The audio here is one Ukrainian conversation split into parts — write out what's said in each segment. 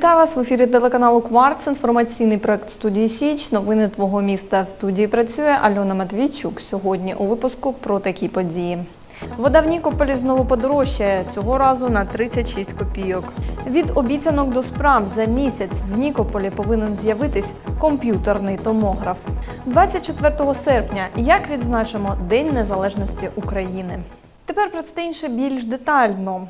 вас в ефірі телеканалу Кварц. Інформаційний проект студії Січ. Новини твого міста в студії працює Альона Матвійчук. Сьогодні у випуску про такі події. Вода в Нікополі знову подорожчає цього разу на 36 копійок. Від обіцянок до справ за місяць в Нікополі повинен з'явитись комп'ютерний томограф. 24 серпня як відзначимо День Незалежності України. Тепер про це інше більш детально.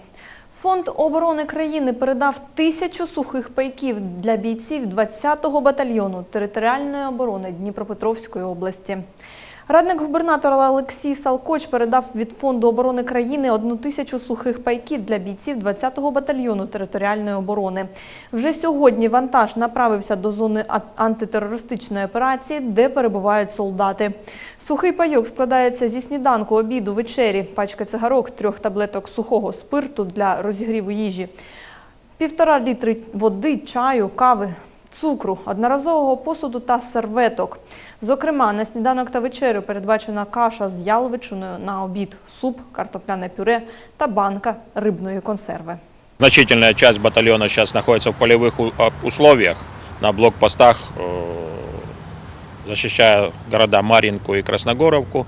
Фонд оборони країни передав тисячу сухих пайків для бійців 20-го батальйону територіальної оборони Дніпропетровської області. Радник губернатора Олексій Салкоч передав від Фонду оборони країни одну тисячу сухих пайків для бійців 20-го батальйону територіальної оборони. Вже сьогодні вантаж направився до зони антитерористичної операції, де перебувають солдати. Сухий пайок складається зі сніданку, обіду, вечері, пачки цигарок, трьох таблеток сухого спирту для розігріву їжі, півтора літри води, чаю, кави, цукру, одноразового посуду та серветок. Зокрема, на сніданок та вечерю передбачена каша з яловичиною, на обід суп, картопляне пюре та банка рибної консерви. Значительная часть батальона сейчас находится в полевых условиях, на блокпостах, защищая города Маринку и Красногоровку.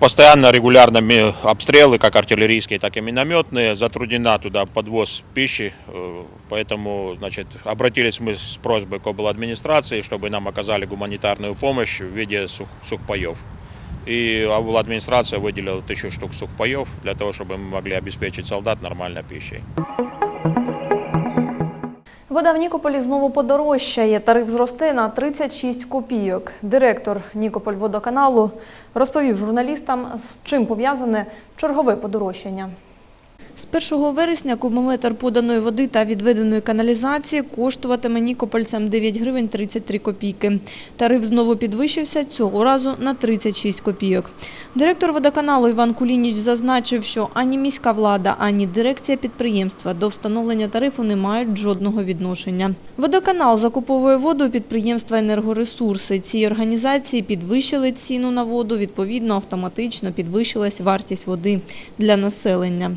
Постоянно, регулярно обстрелы, как артиллерийские, так и минометные. Затруднена туда подвоз пищи, э, поэтому значит, обратились мы с просьбой к обладминистрации, чтобы нам оказали гуманитарную помощь в виде сух, сухпаев. И администрация выделила тысячу штук сухпаев для того, чтобы мы могли обеспечить солдат нормальной пищей. Вода в Нікополі знову подорожчає. Тариф зросте на 36 копійок. Директор Нікополь-водоканалу розповів журналістам, з чим пов'язане чергове подорожчання. З 1 вересня кубометр поданої води та відведеної каналізації коштуватиме нікопольцям 9 гривень 33 копійки. Тариф знову підвищився цього разу на 36 копійок. Директор водоканалу Іван Кулініч зазначив, що ані міська влада, ані дирекція підприємства до встановлення тарифу не мають жодного відношення. Водоканал закуповує воду у підприємства енергоресурси. Ці організації підвищили ціну на воду, відповідно автоматично підвищилась вартість води для населення.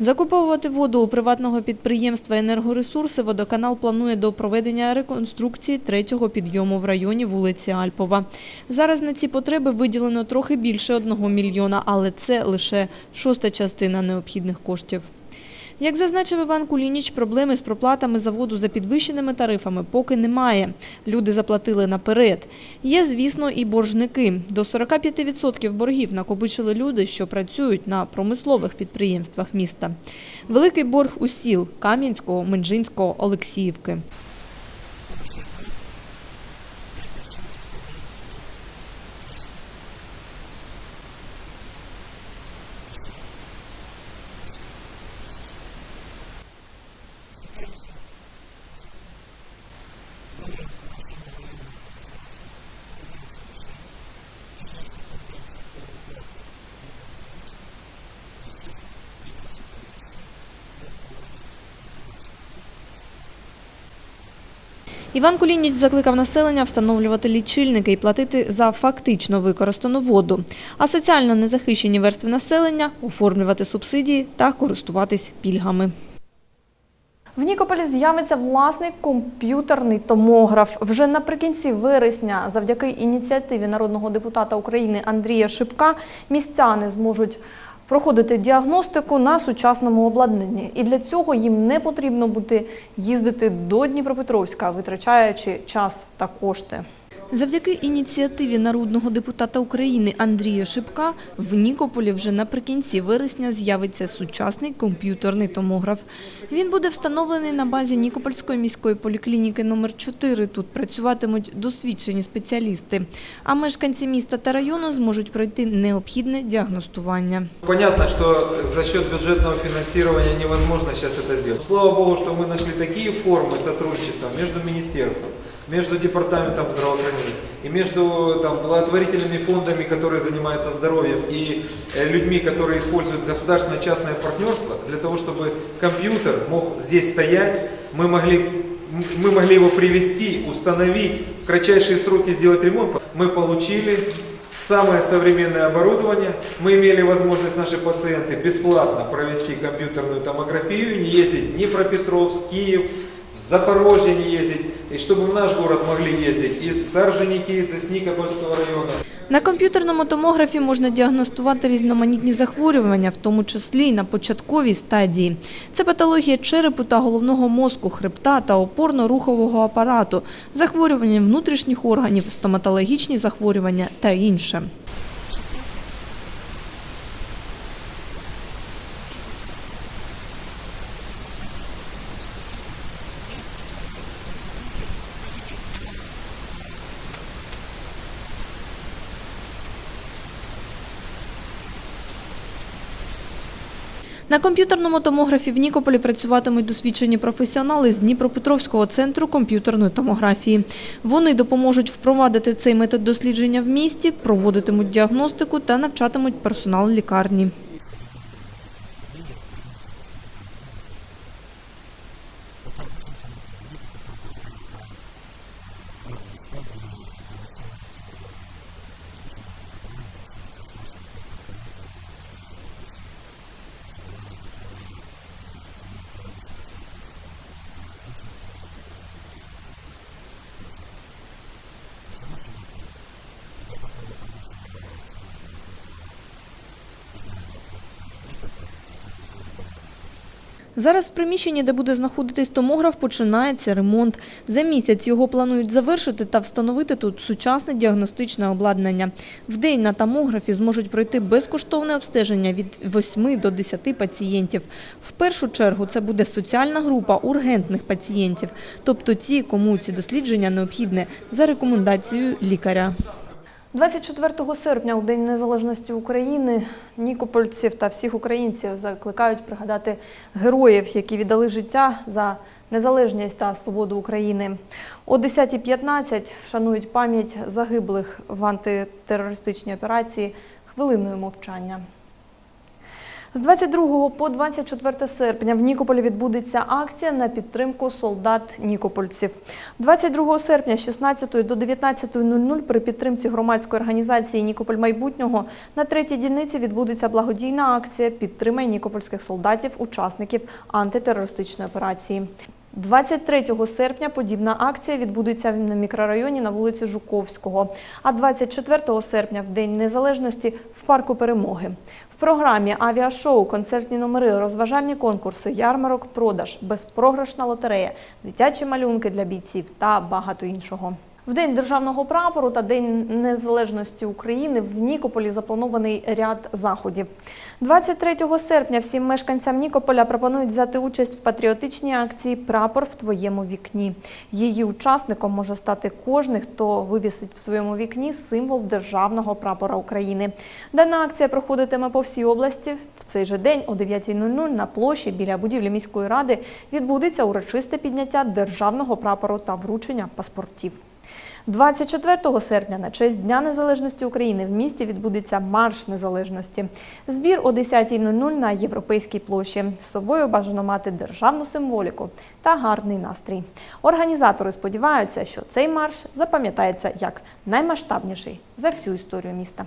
Закуповувати воду у приватного підприємства «Енергоресурси» водоканал планує до проведення реконструкції третього підйому в районі вулиці Альпова. Зараз на ці потреби виділено трохи більше одного мільйона, але це лише шоста частина необхідних коштів. Як зазначив Іван Кулініч, проблеми з проплатами заводу за підвищеними тарифами поки немає. Люди заплатили наперед. Є, звісно, і боржники. До 45% боргів накопичили люди, що працюють на промислових підприємствах міста. Великий борг у сіл Кам'янського, Менжинського, Олексіївки. Іван Кулініч закликав населення встановлювати лічильники і платити за фактично використану воду, а соціально незахищені верстви населення оформлювати субсидії та користуватись пільгами. В Нікополі з'явиться власний комп'ютерний томограф. Вже наприкінці вересня, завдяки ініціативі народного депутата України Андрія Шипка, містяни зможуть проходити діагностику на сучасному обладнанні. І для цього їм не потрібно буде їздити до Дніпропетровська, витрачаючи час та кошти. Завдяки ініціативі народного депутата України Андрія Шипка в Нікополі вже наприкінці вересня з'явиться сучасний комп'ютерний томограф. Він буде встановлений на базі Нікопольської міської поліклініки номер 4 Тут працюватимуть досвідчені спеціалісти, а мешканці міста та району зможуть пройти необхідне діагностування. Понятно, что за счет бюджетного финансирования невозможно сейчас это сделать. Слава Богу, что мы нашли такие формы сотрудничества между министерством, Между департаментом здравоохранения и между там, благотворительными фондами, которые занимаются здоровьем, и э, людьми, которые используют государственно-частное партнерство, для того, чтобы компьютер мог здесь стоять, мы могли, мы могли его привести, установить, в кратчайшие сроки сделать ремонт. Мы получили самое современное оборудование. Мы имели возможность, наши пациенты, бесплатно провести компьютерную томографию, не ездить ни в Пропетровск, Киев, в Запорожье не ездить, и чтобы в наш город могли ездить из Сарженикидзе, с Никопольского района. На комп'ютерному томографі можна діагностувати різноманітні захворювання, в тому числі й на початковій стадії. Це патологія черепу та головного мозку, хребта та опорно-рухового апарату, захворювання внутрішніх органів, стоматологічні захворювання та інше. На комп'ютерному томографі в Нікополі працюватимуть досвідчені професіонали з Дніпропетровського центру комп'ютерної томографії. Вони допоможуть впровадити цей метод дослідження в місті, проводитимуть діагностику та навчатимуть персонал лікарні. Зараз в приміщенні, де буде знаходитись томограф, починається ремонт. За місяць його планують завершити та встановити тут сучасне діагностичне обладнання. В день на томографі зможуть пройти безкоштовне обстеження від 8 до 10 пацієнтів. В першу чергу це буде соціальна група ургентних пацієнтів, тобто ті, кому ці дослідження необхідне за рекомендацією лікаря. 24 серпня, у День Незалежності України, нікопольців та всіх українців закликають пригадати героїв, які віддали життя за незалежність та свободу України. О 10.15 вшанують пам'ять загиблих в антитерористичній операції хвилиною мовчання. З 22 по 24 серпня в Нікополі відбудеться акція на підтримку солдат нікопольців. 22 серпня з 16 до 19.00 при підтримці громадської організації Нікополь майбутнього на третій дільниці відбудеться благодійна акція «Підтримай нікопольських солдатів, учасників антитерористичної операції. 23 серпня подібна акція відбудеться на мікрорайоні на вулиці Жуковського, а 24 серпня, в День Незалежності, в парку Перемоги. В програмі авіашоу, концертні номери, розважальні конкурси, ярмарок, продаж, безпрограшна лотерея, дитячі малюнки для бійців та багато іншого. В День державного прапору та День незалежності України в Нікополі запланований ряд заходів. 23 серпня всім мешканцям Нікополя пропонують взяти участь в патріотичній акції Прапор в твоєму вікні. Її учасником може стати кожен, хто вивісить в своєму вікні символ державного прапора України. Дана акція проходитиме по всій області. В цей же день о 9.00 на площі біля будівлі міської ради відбудеться урочисте підняття державного прапору та вручення паспортів. 24 серпня на честь Дня Незалежності України в місті відбудеться Марш Незалежності. Збір о 10.00 на Європейській площі. З собою бажано мати державну символіку та гарний настрій. Організатори сподіваються, що цей марш запам'ятається як наймасштабніший за всю історію міста.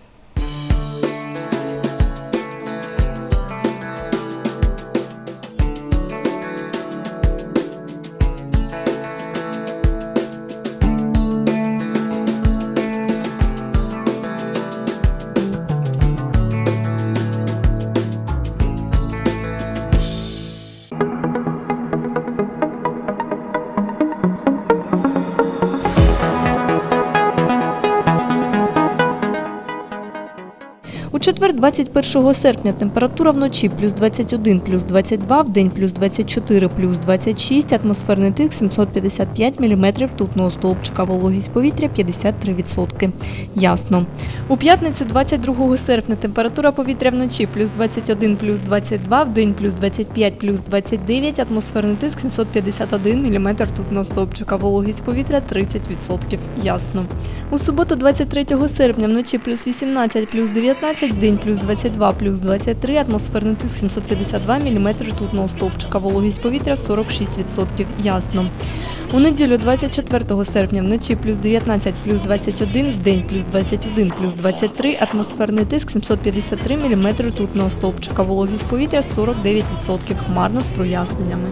Четвер, 21 серпня, температура вночі плюс 21, плюс 22, в день плюс 24, плюс 26, атмосферний тиск 755 мм ртутного стовпчика, вологість повітря 53%. Ясно. У п'ятницю, 22 серпня, температура повітря вночі плюс 21, плюс 22, в день плюс 25, плюс 29, атмосферний тиск 751 мм ртутного стовпчика, вологість повітря 30%. Ясно. У суботу, 23 серпня, вночі плюс 18, плюс 19, в день плюс 22, плюс 23, атмосферний тиск 752 мм ртутного стовпчика, вологість повітря 46%. Ясно. У неділю 24 серпня вночі плюс 19, плюс 21, в день плюс 21, плюс 23, атмосферний тиск 753 мм ртутного стовпчика, вологість повітря 49%, хмарно з проясненнями.